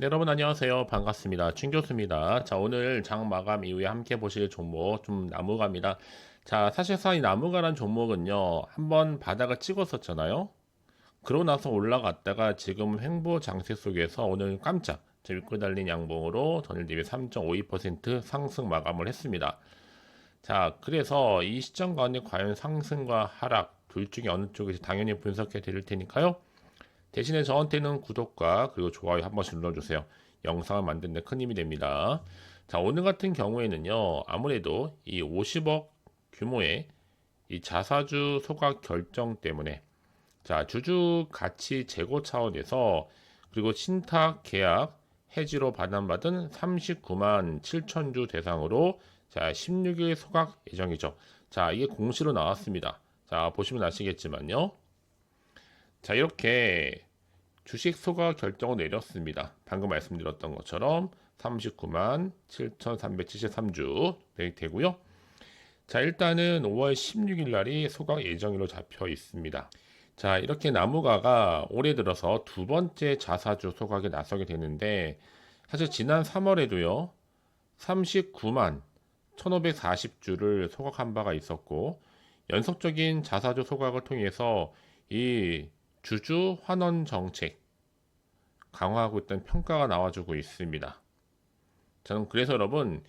네, 여러분 안녕하세요. 반갑습니다. 춘 교수입니다. 자, 오늘 장 마감 이후에 함께 보실 종목 좀 나무가입니다. 자, 사실상 이 나무가란 종목은요. 한번 바닥을 찍었었잖아요. 그러고 나서 올라갔다가 지금 횡보 장세 속에서 오늘 깜짝 재밌고 달린 양봉으로 전일 대비 3.52% 상승 마감을 했습니다. 자, 그래서 이 시점 가운데 과연 상승과 하락 둘 중에 어느 쪽이 당연히 분석해 드릴 테니까요. 대신에 저한테는 구독과 그리고 좋아요 한 번씩 눌러주세요. 영상을 만드는 데 큰 힘이 됩니다. 자, 오늘 같은 경우에는요, 아무래도 이 50억 규모의 이 자사주 소각 결정 때문에 자, 주주 가치 재고 차원에서 그리고 신탁 계약 해지로 반환받은 39만 7천 주 대상으로 자, 16일 소각 예정이죠. 자, 이게 공시로 나왔습니다. 자, 보시면 아시겠지만요. 자, 이렇게 주식 소각 결정을 내렸습니다. 방금 말씀드렸던 것처럼 39만 7,373주 되고요. 자, 일단은 5월 16일 날이 소각 예정일로 잡혀 있습니다. 자, 이렇게 나무가가 올해 들어서 두 번째 자사주 소각에 나서게 되는데 사실 지난 3월에도요. 39만 1540주를 소각한 바가 있었고 연속적인 자사주 소각을 통해서 이 주주 환원 정책 강화하고 있다는 평가가 나와주고 있습니다. 저는 그래서 여러분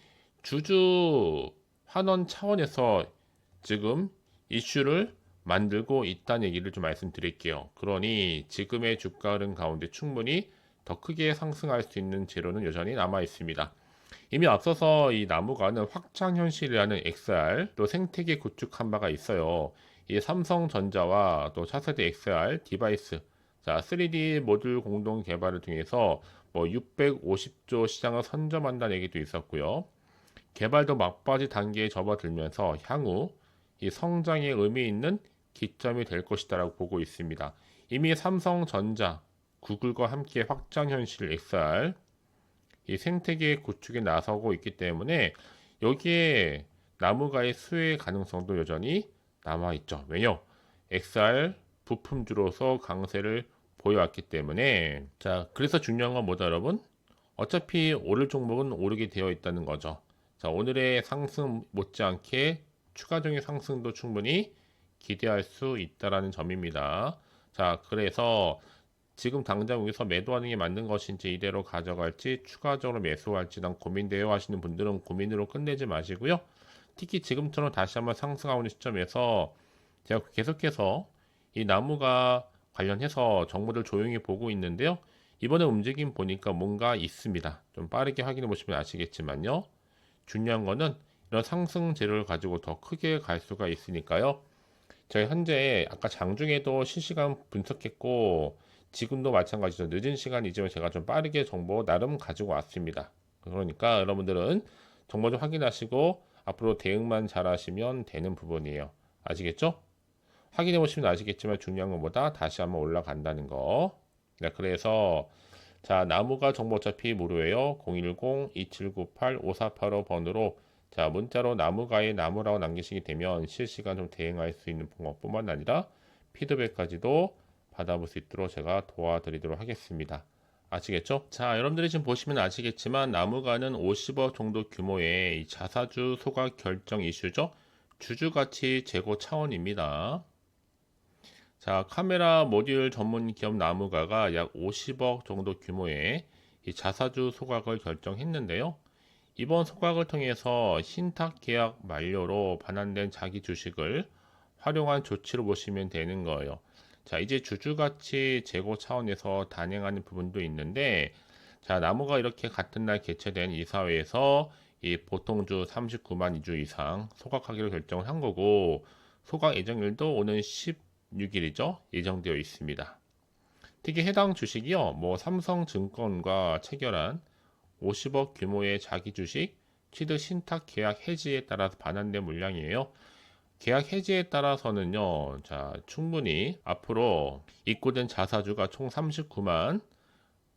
주주 환원 차원에서 지금 이슈를 만들고 있다는 얘기를 좀 말씀드릴게요. 그러니 지금의 주가 흐름 가운데 충분히 더 크게 상승할 수 있는 재료는 여전히 남아 있습니다. 이미 앞서서 이 나무가는 확장 현실이라는 XR 또 생태계 구축한 바가 있어요. 이 삼성전자와 또 차세대 XR 디바이스 자 3D 모듈 공동 개발을 통해서 뭐 650조 시장을 선점한다는 얘기도 있었고요. 개발도 막바지 단계에 접어들면서 향후 이 성장에 의미 있는 기점이 될 것이다라고 보고 있습니다. 이미 삼성전자, 구글과 함께 확장 현실 XR 이 생태계 구축에 나서고 있기 때문에 여기에 나무가의 수혜 가능성도 여전히 남아 있죠. 왜요? XR 부품주로서 강세를 보여왔기 때문에 자 그래서 중요한 건 뭐다 여러분? 어차피 오를 종목은 오르게 되어 있다는 거죠. 자 오늘의 상승 못지않게 추가적인 상승도 충분히 기대할 수 있다라는 점입니다. 자 그래서 지금 당장 여기서 매도하는 게 맞는 것인지 이대로 가져갈지 추가적으로 매수할지 난 고민되어 하시는 분들은 고민으로 끝내지 마시고요. 특히 지금처럼 다시 한번 상승하고 있는 시점에서 제가 계속해서 이 나무가 관련해서 정보를 조용히 보고 있는데요. 이번에 움직임 보니까 뭔가 있습니다. 좀 빠르게 확인해 보시면 아시겠지만요. 중요한 거는 이런 상승 재료를 가지고 더 크게 갈 수가 있으니까요. 저희 현재 아까 장중에도 실시간 분석했고 지금도 마찬가지죠. 늦은 시간이지만 제가 좀 빠르게 정보 나름 가지고 왔습니다. 그러니까 여러분들은 정보 좀 확인하시고 앞으로 대응만 잘 하시면 되는 부분이에요. 아시겠죠? 확인해 보시면 아시겠지만 중요한 것보다 다시 한번 올라간다는 거. 네, 그래서 자 나무가 정보 어차피 무료예요. 010-2798-5485 번으로 자 문자로 나무가의 나무라고 남기시게 되면 실시간 좀 대응할 수 있는 방법뿐만 아니라 피드백까지도 받아볼 수 있도록 제가 도와드리도록 하겠습니다. 아시겠죠? 자, 여러분들이 지금 보시면 아시겠지만 나무가는 50억 정도 규모의 자사주 소각 결정 이슈죠. 주주 가치 재고 차원입니다. 자, 카메라 모듈 전문 기업 나무가가 약 50억 정도 규모의 이 자사주 소각을 결정했는데요. 이번 소각을 통해서 신탁 계약 만료로 반환된 자기 주식을 활용한 조치로 보시면 되는 거예요. 자, 이제 주주가치 재고 차원에서 단행하는 부분도 있는데, 자, 나무가 이렇게 같은 날 개최된 이사회에서 이 보통주 39만 2주 이상 소각하기로 결정을 한 거고, 소각 예정일도 오는 10 6일이죠. 예정되어 있습니다. 특히 해당 주식이요. 뭐 삼성증권과 체결한 50억 규모의 자기 주식 취득 신탁 계약 해지에 따라서 반환된 물량이에요. 계약 해지에 따라서는요. 자, 충분히 앞으로 입고된 자사주가 총 39만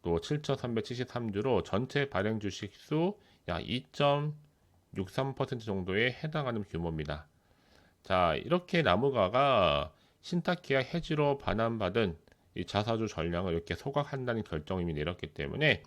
또 7,373주로 전체 발행 주식 수 약 2.63% 정도에 해당하는 규모입니다. 자, 이렇게 나무가가 신탁 계약 해지로 반환받은 이 자사주 전량을 이렇게 소각한다는 결정이 내렸기 때문에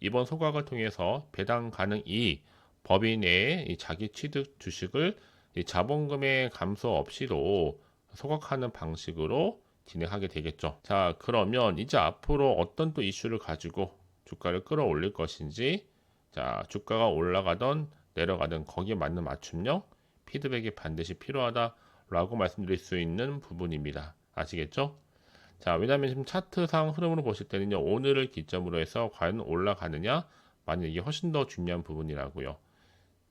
이번 소각을 통해서 배당 가능 이익, 법인 내에 이 자기 취득 주식을 이 자본금의 감소 없이도 소각하는 방식으로 진행하게 되겠죠. 자, 그러면 이제 앞으로 어떤 또 이슈를 가지고 주가를 끌어올릴 것인지, 자, 주가가 올라가던 내려가던 거기에 맞는 맞춤형 피드백이 반드시 필요하다라고 말씀드릴 수 있는 부분입니다. 아시겠죠? 자, 왜냐하면 지금 차트상 흐름으로 보실 때는요, 오늘을 기점으로 해서 과연 올라가느냐, 만약 이게 훨씬 더 중요한 부분이라고요.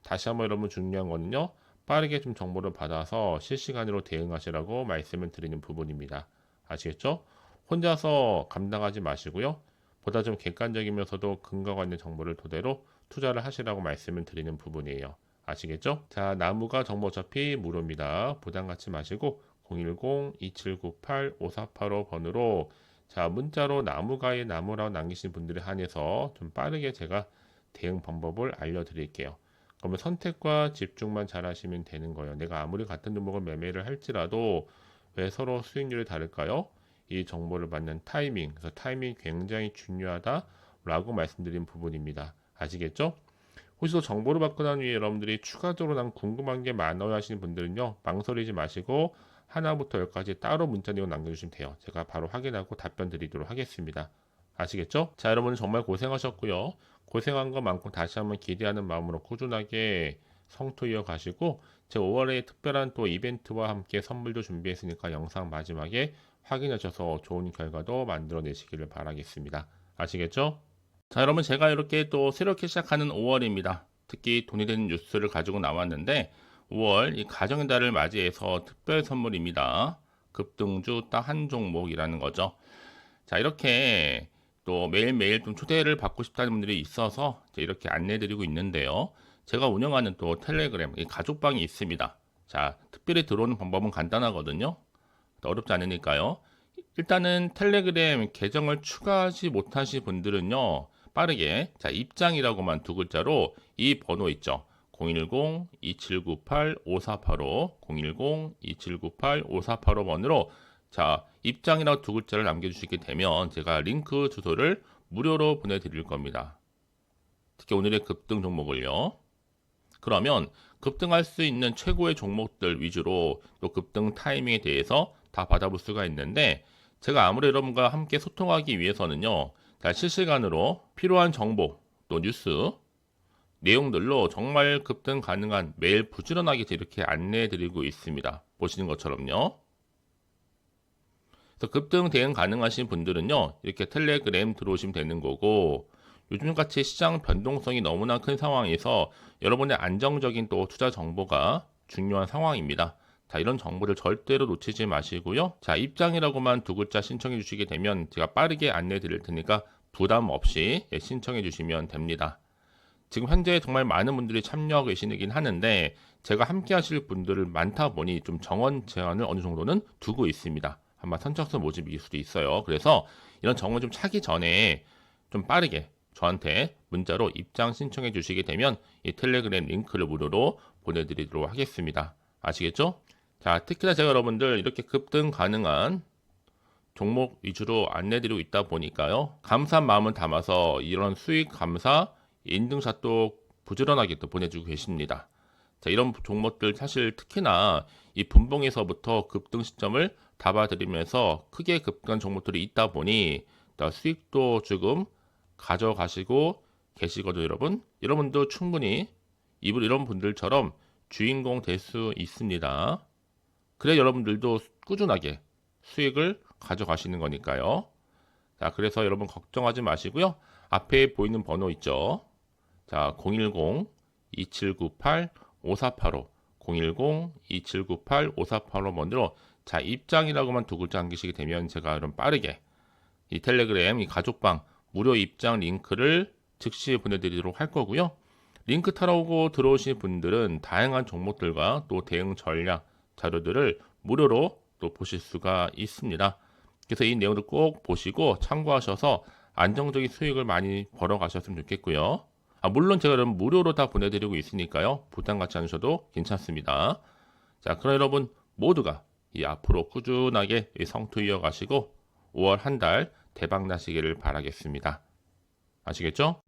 다시 한번 여러분 중요한 거는요, 빠르게 좀 정보를 받아서 실시간으로 대응하시라고 말씀을 드리는 부분입니다. 아시겠죠? 혼자서 감당하지 마시고요. 보다 좀 객관적이면서도 근거가 있는 정보를 토대로 투자를 하시라고 말씀을 드리는 부분이에요. 아시겠죠? 자, 나무가 정보 어차피 무료입니다. 부담 갖지 마시고 010-2798-5485 번으로 자, 문자로 나무가의 나무라고 남기신 분들에 한해서 좀 빠르게 제가 대응 방법을 알려드릴게요. 그러면 선택과 집중만 잘 하시면 되는 거예요. 내가 아무리 같은 종목을 매매를 할지라도 왜 서로 수익률이 다를까요? 이 정보를 받는 타이밍, 그래서 타이밍이 굉장히 중요하다라고 말씀드린 부분입니다. 아시겠죠? 혹시 또 정보를 받고 난 후에 여러분들이 추가적으로 난 궁금한 게 많아요 하시는 분들은요, 망설이지 마시고 하나부터 열까지 따로 문자 내용 남겨주시면 돼요. 제가 바로 확인하고 답변 드리도록 하겠습니다. 아시겠죠? 자, 여러분 정말 고생하셨고요. 고생한 것만큼 다시 한번 기대하는 마음으로 꾸준하게 성토 이어가시고 제 5월에 특별한 또 이벤트와 함께 선물도 준비했으니까 영상 마지막에 확인하셔서 좋은 결과도 만들어내시기를 바라겠습니다. 아시겠죠? 자, 여러분 제가 이렇게 또 새롭게 시작하는 5월입니다. 특히 돈이 되는 뉴스를 가지고 나왔는데 5월 이 가정의 달을 맞이해서 특별 선물입니다. 급등주 딱 한 종목이라는 거죠. 자, 이렇게 또 매일매일 좀 초대를 받고 싶다는 분들이 있어서 이렇게 안내드리고 있는데요. 제가 운영하는 또 텔레그램 가족방이 있습니다. 자, 특별히 들어오는 방법은 간단하거든요. 어렵지 않으니까요. 일단은 텔레그램 계정을 추가하지 못하신 분들은요. 빠르게 자 입장이라고만 두 글자로 이 번호 있죠. 010-2798-5485 010-2798-5485번으로 자 입장이라고 두 글자를 남겨주시게 되면 제가 링크 주소를 무료로 보내드릴 겁니다. 특히 오늘의 급등 종목을요. 그러면 급등할 수 있는 최고의 종목들 위주로 또 급등 타이밍에 대해서 다 받아볼 수가 있는데 제가 아무리 여러분과 함께 소통하기 위해서는요. 자, 실시간으로 필요한 정보 또 뉴스 내용들로 정말 급등 가능한 매일 부지런하게 이렇게 안내해 드리고 있습니다. 보시는 것처럼요. 급등 대응 가능하신 분들은요. 이렇게 텔레그램 들어오시면 되는 거고 요즘같이 시장 변동성이 너무나 큰 상황에서 여러분의 안정적인 또 투자 정보가 중요한 상황입니다. 자, 이런 정보를 절대로 놓치지 마시고요. 자, 입장이라고만 두 글자 신청해 주시게 되면 제가 빠르게 안내 드릴 테니까 부담 없이 예, 신청해 주시면 됩니다. 지금 현재 정말 많은 분들이 참여하고 계시긴 하는데 제가 함께 하실 분들을 많다 보니 좀 정원 제한을 어느 정도는 두고 있습니다. 아마 선착순 모집일 수도 있어요. 그래서 이런 정원 좀 차기 전에 좀 빠르게 저한테 문자로 입장 신청해 주시게 되면 이 텔레그램 링크를 무료로 보내드리도록 하겠습니다. 아시겠죠? 자, 특히나 제가 여러분들 이렇게 급등 가능한 종목 위주로 안내드리고 있다 보니까요. 감사한 마음을 담아서 이런 수익 감사 인증샷도 부지런하게 또 보내주고 계십니다. 자, 이런 종목들 사실 특히나 이 분봉에서부터 급등 시점을 잡아드리면서 크게 급등한 종목들이 있다 보니 수익도 조금 가져가시고 계시거든요, 여러분. 여러분도 충분히 이분 이런 분들처럼 주인공 될 수 있습니다. 그래 여러분들도 꾸준하게 수익을 가져가시는 거니까요. 자, 그래서 여러분 걱정하지 마시고요. 앞에 보이는 번호 있죠. 자, 010-2798-5485 010-2798-5485 번으로 자, 입장이라고만 두 글자 남기시게 되면 제가 그럼 빠르게 이 텔레그램 이 가족방 무료 입장 링크를 즉시 보내드리도록 할 거고요. 링크 타라고 들어오신 분들은 다양한 종목들과 또 대응 전략 자료들을 무료로 또 보실 수가 있습니다. 그래서 이 내용들 꼭 보시고 참고하셔서 안정적인 수익을 많이 벌어 가셨으면 좋겠고요. 아, 물론 제가 그럼 무료로 다 보내드리고 있으니까요. 부담 갖지 않으셔도 괜찮습니다. 자, 그럼 여러분 모두가 이 앞으로 꾸준하게 이 성투 이어가시고 5월 한 달 대박 나시기를 바라겠습니다. 아시겠죠?